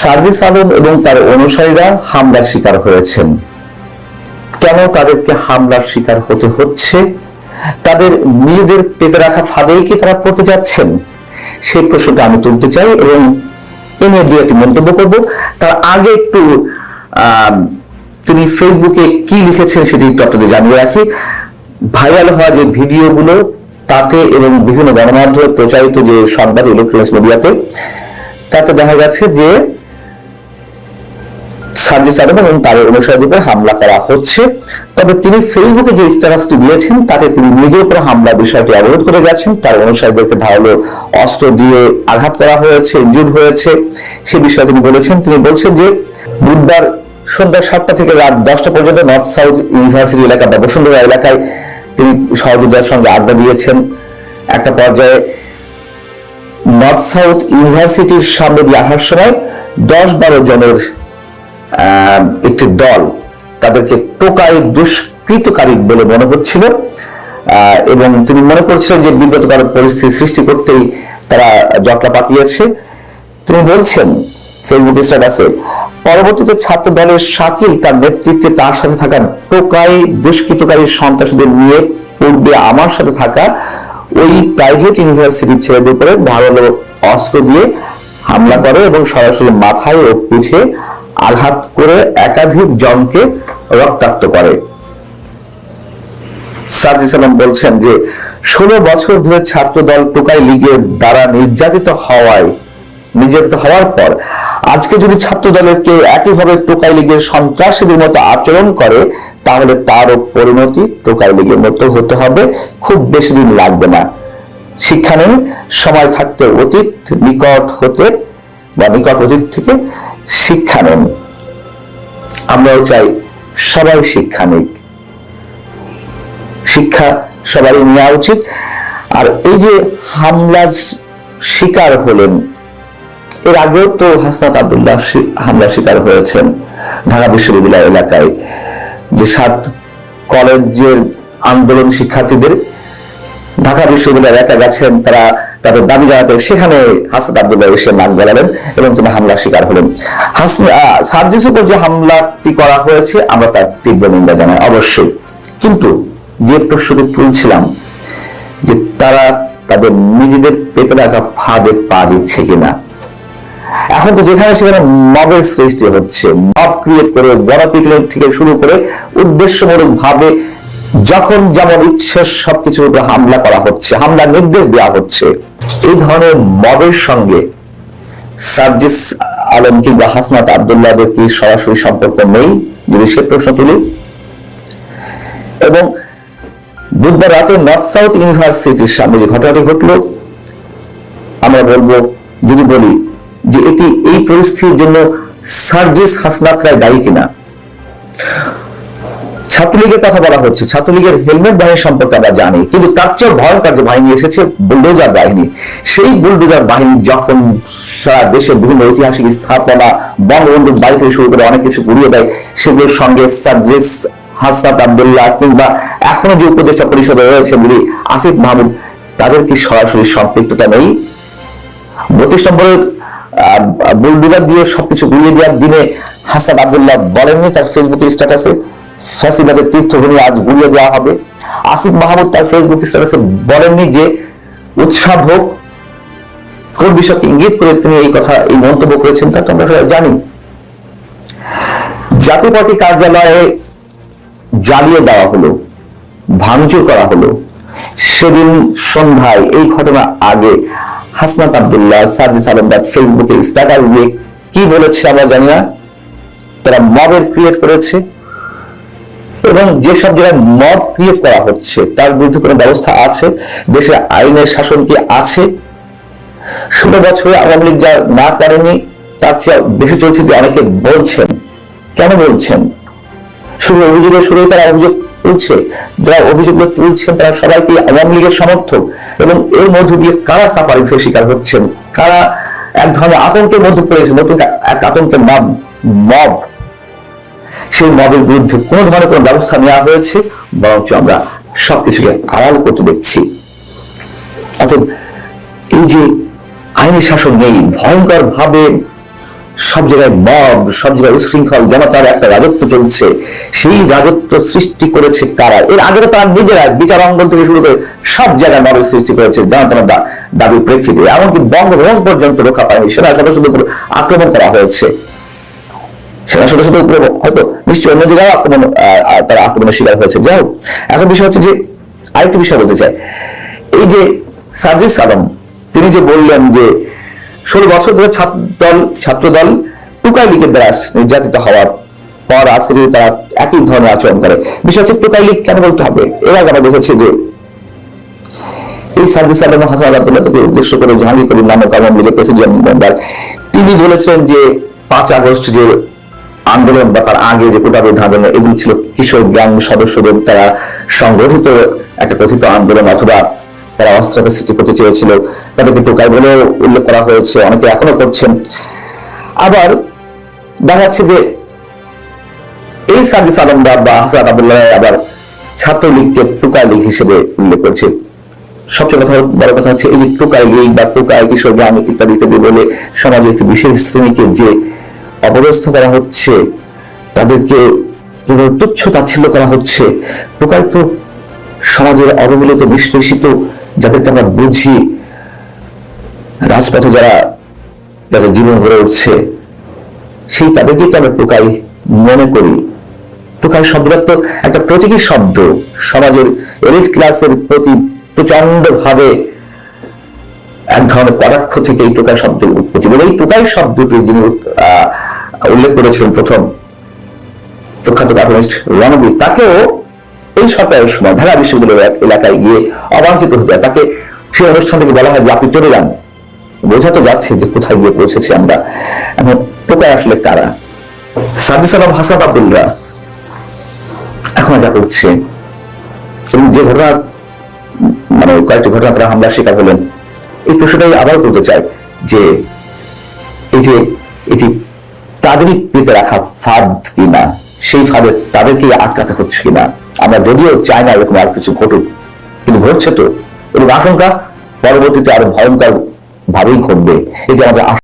সার্জিস আলম এবং তার অনুসারীরা হামলার শিকার হয়েছেন। কেন তাদেরকে হামলার শিকার হতে হচ্ছে? তাদের নিজেদের পেতে রাখা ফাঁদেই কি তারা পড়তে যাচ্ছেন? সেই প্রশ্নটা আমি তুলতে চাই এবং এ নিয়ে দু একটি মন্তব্য করব। তার আগে একটু তিনি ফেসবুকে কি লিখেছেন সেটি একটু আপনাদের জানিয়ে রাখি। ভাইরাল হওয়া যে ভিডিওগুলো, তাতে এবং বিভিন্ন গণমাধ্যমে প্রচারিত যে সংবাদ ইলেকট্রনিক্স মিডিয়াতে তাতে দেখা গেছে যে সার্জিস আলম এবং তার অনুসারীদের উপর হামলা করা হচ্ছে। তবে তিনি ফেসবুকে যে স্ট্যাটাসটি দিয়েছেন, তাতে তিনি নিজের উপর হামলা বিষয়টি অবরোধ করে গেছেন। তার অনুসারীদেরকে ধারালো অস্ত্র দিয়ে আঘাত করা হয়েছে ইনজুর হয়েছে। সে বিষয়ে তিনি বলেছেন, তিনি বলছেন যে বুধবার সন্ধ্যা সাতটা থেকে রাত দশটা পর্যন্ত নর্থ সাউথ ইউনিভার্সিটি এলাকা বা বসুন্ধরা এলাকায় তিনি সহযোদ্ধার সঙ্গে আড্ডা দিয়েছেন। একটা পর্যায়ে নর্থ সাউথ ইউনিভার্সিটির সামনে দিয়ে আসার সময় দশ বারো জনের একটি দল তাদেরকে টোকাই দুষ্কৃতকারী বলে মনে হচ্ছিল। এবং তিনি মনে করছিলেন যে বিব্রতকর পরিস্থিতি সৃষ্টি করতেই তারা জটলা পাকিয়েছে। তিনি বলছেন, ফেসবুক স্ট্যাটাসে পরবর্তীতে ছাত্র দলের শাকিল তার নেতৃত্বে তার সাথে থাকা টোকাই দুষ্কৃতকারী সন্ত্রাসীদের নিয়ে পূর্বে আমার সাথে থাকা ওই প্রাইভেট ইউনিভার্সিটির ছেলেদের উপরে ধারালো অস্ত্র দিয়ে হামলা করে এবং সরাসরি মাথায় ও পিঠে আঘাত করে একাধিক জনকে রক্তাক্ত করে। সার্জি সালাম বলছেন যে, ষোলো বছর ধরে ছাত্র দল টোকাই লীগের দ্বারা নির্যাতিত হওয়ায়, নির্যাতিত হওয়ার পর, আজকে যদি ছাত্র দলের কেউ একইভাবে টোকাই লীগের সন্ত্রাসীদের মতো আচরণ করে, তাহলে তারও পরিণতি টোকাই লীগের মতো হতে হবে। খুব বেশি দিন লাগবে না। শিক্ষা নেই সময় থাকতে অতীত নিকট হতে বা নিকট অতীত থেকে শিক্ষা নেন। আমরাও চাই সবাই শিক্ষা নিক। শিক্ষা সবারই নেওয়া উচিত। আর এই যে হামলার শিকার হলেন, এর আগেও তো হাসনাত আবদুল্লাহ হামলার শিকার হয়েছেন ঢাকা বিশ্ববিদ্যালয় এলাকায়। যে সাত কলেজের আন্দোলন শিক্ষার্থীদের ঢাকা বিশ্ববিদ্যালয় এলাকা গেছেন তারা তাদের দাবি জানাতে সেখানে হাসান আব্দুল্লাহ এসে নাক গলালেন এবং তিনি হামলার শিকার হলেন। সার্জিস উপর যে হামলাটি করা হয়েছে, আমরা তার তীব্র নিন্দা জানাই, অবশ্যই। কিন্তু যে প্রশ্নটি তুলছিলাম, যে তারা তাদের নিজেদের পেতে রাখা ফাঁদে পা দিচ্ছে কিনা? এখন তো যেখানে সেখানে মবের সৃষ্টি হচ্ছে, মব ক্রিয়েট করে গণপিটুনি থেকে শুরু করে উদ্দেশ্যমূলক ভাবে যখন যেমন ইচ্ছে সবকিছুর উপর হামলা করা হচ্ছে, হামলার নির্দেশ দেওয়া হচ্ছে, এই ধরনের মবের সঙ্গে সার্জিস আলম কিংবা হাসনাত আবদুল্লাহদের কি সরাসরি সম্পর্ক নেই? যদি সে প্রশ্ন তুলি। এবং বুধবার রাতে নর্থ সাউথ ইউনিভার্সিটির সামনে যে ঘটনাটি ঘটলো, আমরা বলব, যদি বলি যে এটি এই পরিস্থিতির জন্য সার্জিস হাসনাত রায় দায়ী কিনা? ছাত্রলীগের কথা বলা হচ্ছে। ছাত্রলীগের হেলমেট বাহিনী সম্পর্কে আমরা জানি, কিন্তু তার চেয়ে ভয়ঙ্কর যে বাহিনী এসেছে, বুলডোজার বাহিনী। সেই বুলডোজার বাহিনী যখন সারা দেশে বিভিন্ন ঐতিহাসিক স্থাপনা, বঙ্গবন্ধুর বাড়ি থেকে শুরু করে অনেক কিছু ঘুরিয়ে দেয়, সেগুলোর সঙ্গে সার্জিস হাসনাত আবদুল্লাহ কিংবা এখনও যে উপদেষ্টা পরিষদে রয়েছে যিনি আসিফ মাহমুদ, তাদের কি সরাসরি সম্পৃক্ততা নেই? বত্রিশ নম্বরের বুলডোজার দিয়ে সবকিছু গুলিয়ে দেওয়ার দিনে হাসান আবদুল্লাহ বলেননি, তার ফেসবুক স্ট্যাটাসে ফ্যাসিবাদের তীর্থভূমি আজ গুলিয়ে দেওয়া হবে। আসিফ মাহমুদ তার ফেসবুক স্ট্যাটাসে বলেননি যে উৎসাহ হোক, কোন বিষয়কে ইঙ্গিত করে তিনি এই কথা, এই মন্তব্য করেছেন তা তো আমরা সবাই জানি। জাতীয় পার্টি কার্যালয়ে জ্বালিয়ে দেওয়া হলো, ভাঙচুর করা হলো। সেদিন সন্ধ্যায় এই ঘটনা আগে হাসনাত আবদুল্লাহ সাজিস আলম তার ফেসবুকে স্ট্যাটাস দিয়ে কি বলেছে আমরা জানি না। তারা মবের ক্রিয়েট করেছে। এবং যেসব জায়গায় মব ক্রিয়েট করা হচ্ছে, তার বিরুদ্ধে কোনো ব্যবস্থা আছে? দেশের আইনের শাসন কি আছে? ষোলো বছরে আওয়ামী লীগ যা না করেনি, তার চেয়ে বেশি চলছে যে অনেকে বলছেন। কেন বলছেন? শুধু অভিযোগের শুরুই তারা অভিযোগ তুলছে। যারা অভিযোগগুলো তুলছেন, তারা সবাই কি আওয়ামী লীগের সমর্থক। এবং এর মধ্য দিয়ে কারা সাফারিংসের শিকার হচ্ছেন? কারা এক ধরনের আতঙ্কের মধ্যে পড়েছে নতুন এক আতঙ্কের নাম মব সেই মবের বিরুদ্ধে কোন ধরনের কোনো ব্যবস্থা নেওয়া হয়েছে, বরঞ্চ আমরা সবকিছুকে আড়াল করতে দেখছি। অতএব এই যে আইনি শাসন নেই ভয়ঙ্কর ভাবে সব জায়গায় মব, সব জায়গায় উশৃঙ্খল জনতার একটা রাজত্ব চলছে, সেই রাজত্ব সৃষ্টি করেছে কারা? এর আগে তো তারা নিজেরা বিচার অঙ্গন থেকে শুরু করে সব জায়গায় মবের সৃষ্টি করেছে জনতার দা- দাবির প্রেক্ষিতে। এমনকি বঙ্গভবন পর্যন্ত রক্ষা পায়নি, সেনা সদস্যদের উপর আক্রমণ করা হয়েছে। সেনা সদস্যদের উপরে হয়তো নিশ্চয়ই অন্য জায়গায় আক্রমণ তারা আক্রমণের শিকার হয়েছে। যাই হোক, এখন বিষয় হচ্ছে যে আরেকটি বিষয় বলতে চাই। এই যে সার্জিস আলম তিনি যে বললেন যে ষোলো বছর ধরে ছাত্র দল ছাত্র দল টুকাই লীগের দ্বারা নির্যাতিত হওয়ার পর আজকে যদি তারা একই ধরনের আচরণ করে, বিষয় হচ্ছে টুকাই লীগ কেন বলতে হবে? এর আগে আমরা দেখেছি যে এই সার্জিস আলম হাসান আব্দুল্লাহকে উদ্দেশ্য করে জাহাঙ্গীর করিম নামক আওয়ামী লীগের প্রেসিডেন্ট মেম্বার, তিনি বলেছেন যে পাঁচ আগস্ট যে আন্দোলন বা তার আগে যে কোটা বিরোধী আন্দোলন, এগুলি ছিল কিশোর গ্যাং সদস্যদের তারা সংগঠিত একটা কথিত আন্দোলন অথবা তারা অস্ত্রতা সৃষ্টি করতে চেয়েছিল। তাদেরকে টোকাই বলে উল্লেখ করা হয়েছে, অনেকে এখনও করছেন। আবার দেখা যাচ্ছে যে এই সার্জিস আলমদার বা হাসান আবদুল্লাহ আবার ছাত্রলীগকে টুকাই লীগ হিসেবে উল্লেখ করছে। সবচেয়ে কথা বড় কথা হচ্ছে এই যে টোকাই লীগ বা টোকাই কিশোর গ্রাম ইত্যাদি ইত্যাদি বলে সমাজে একটি বিশেষ শ্রেণীকে যে অপদস্থ করা হচ্ছে, তাদেরকে তুচ্ছ তাচ্ছিল্য করা হচ্ছে তো সমাজের অবহেলিত নিষ্পেষিত যাদেরকে আমরা বুঝি, রাজপথে যারা যাদের জীবন গড়ে উঠছে, সেই তাদেরকেই তো আমরা টোকাই মনে করি। টোকাই শব্দটা তো একটা প্রতীকী শব্দ, সমাজের এলিট ক্লাসের প্রতি প্রচণ্ড ভাবে এক ধরনের কটাক্ষ থেকে এই টোকাই শব্দের উৎপত্তি। এবং এই টোকাই শব্দটি যিনি উল্লেখ করেছিলেন প্রথম প্রখ্যাত কার্টুনিস্ট রণবীর। তাকেও এই সরকারের সময় ঢাকা বিশ্ববিদ্যালয় এক এলাকায় গিয়ে অবাঞ্ছিত হতে তাকে সেই অনুষ্ঠান থেকে বলা হয় যে আপনি চলে যান। বোঝা তো যাচ্ছে যে কোথায় গিয়ে পৌঁছেছি আমরা। এখন টোকাই আসলে কারা? সাজিস আলম হাসান আব্দুল্লাহ। এখন যা করছে। এবং যে ঘটনা মানে কয়েকটি ঘটনা তারা হামলার শিকার হলেন, এই প্রশ্নটাই আবার বলতে চাই যে এই যে এটি তাদেরই পেতে রাখা ফাঁদ কিনা? সেই ফাঁদে তাদেরকে আটকাতে হচ্ছে কিনা? আমরা যদিও চাই না এরকম আর কিছু ঘটুক, কিন্তু ঘটছে তো। এরকম আশঙ্কা, পরবর্তীতে আরও ভয়ঙ্কর ভাবেই ঘটবে। এটা আমাদের